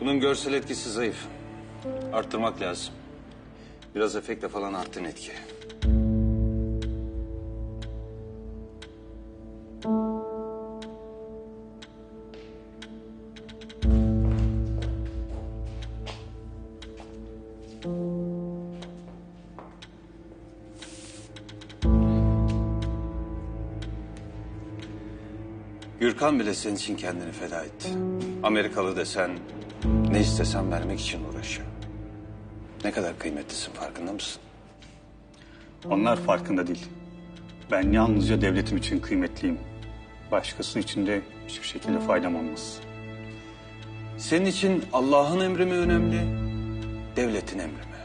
Bunun görsel etkisi zayıf. Arttırmak lazım. Biraz efekte falan arttın etki. Gürkan bile senin için kendini feda etti. Amerikalı desen, ne istesen vermek için uğraşıyor. Ne kadar kıymetlisin farkında mısın? Onlar farkında değil. Ben yalnızca devletim için kıymetliyim. Başkası için de hiçbir şekilde faydam olmaz. Senin için Allah'ın emri mi önemli, devletin emri mi?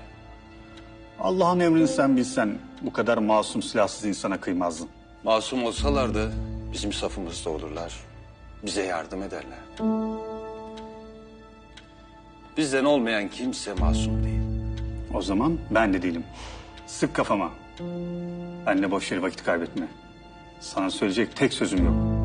Allah'ın emrini sen bilsen bu kadar masum silahsız insana kıymazdın. Masum olsalardı bizim safımızda olurlar. Bize yardım ederler. Bizden olmayan kimse masum değil. O zaman ben de değilim. Sık kafama. Benle boş yere vakit kaybetme. Sana söyleyecek tek sözüm yok.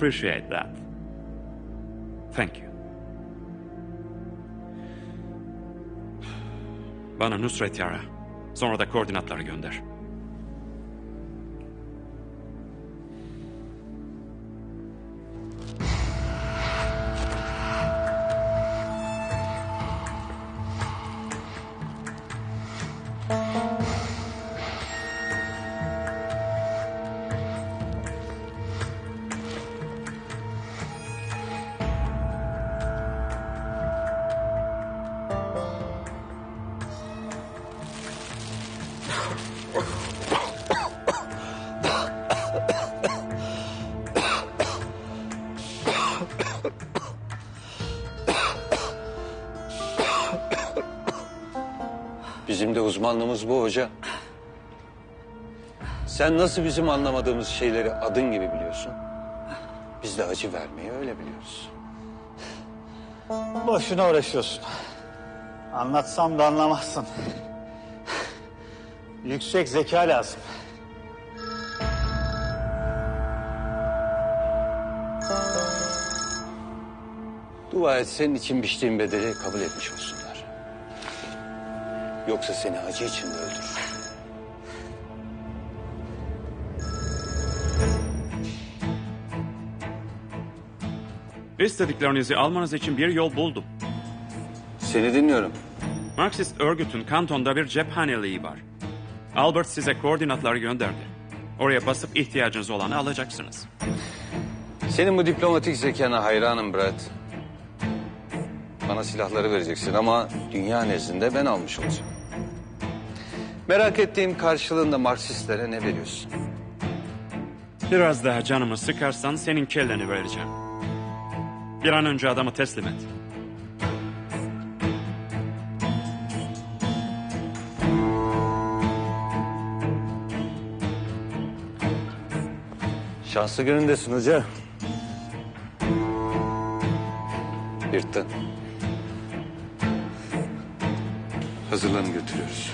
Appreciate that. Thank you. Bana Nusret Yara. Sonra da koordinatları gönder. Bizim de uzmanlığımız bu hoca. Sen nasıl bizim anlamadığımız şeyleri adın gibi biliyorsun? Biz de acı vermeyi öyle biliyoruz. Boşuna uğraşıyorsun. Anlatsam da anlamazsın. Yüksek zeka lazım. Dua et senin için biçtiğin bedeli kabul etmiş olsunlar. Yoksa seni acı içinde öldürür. İstediklerinizi almanız için bir yol buldum. Seni dinliyorum. Marksist örgütün kantonda bir cephaneliği var. Albert size koordinatları gönderdi. Oraya basıp ihtiyacınız olanı alacaksınız. Senin bu diplomatik zekana hayranım Brad. Bana silahları vereceksin ama dünya nezdinde ben almış olacağım. Merak ettiğim karşılığında Marksistlere ne veriyorsun? Biraz daha canımı sıkarsan senin kelleni vereceğim. Bir an önce adamı teslim et. Şanslı günündesin hoca. Yırttın. Hazırlanın götürüyoruz.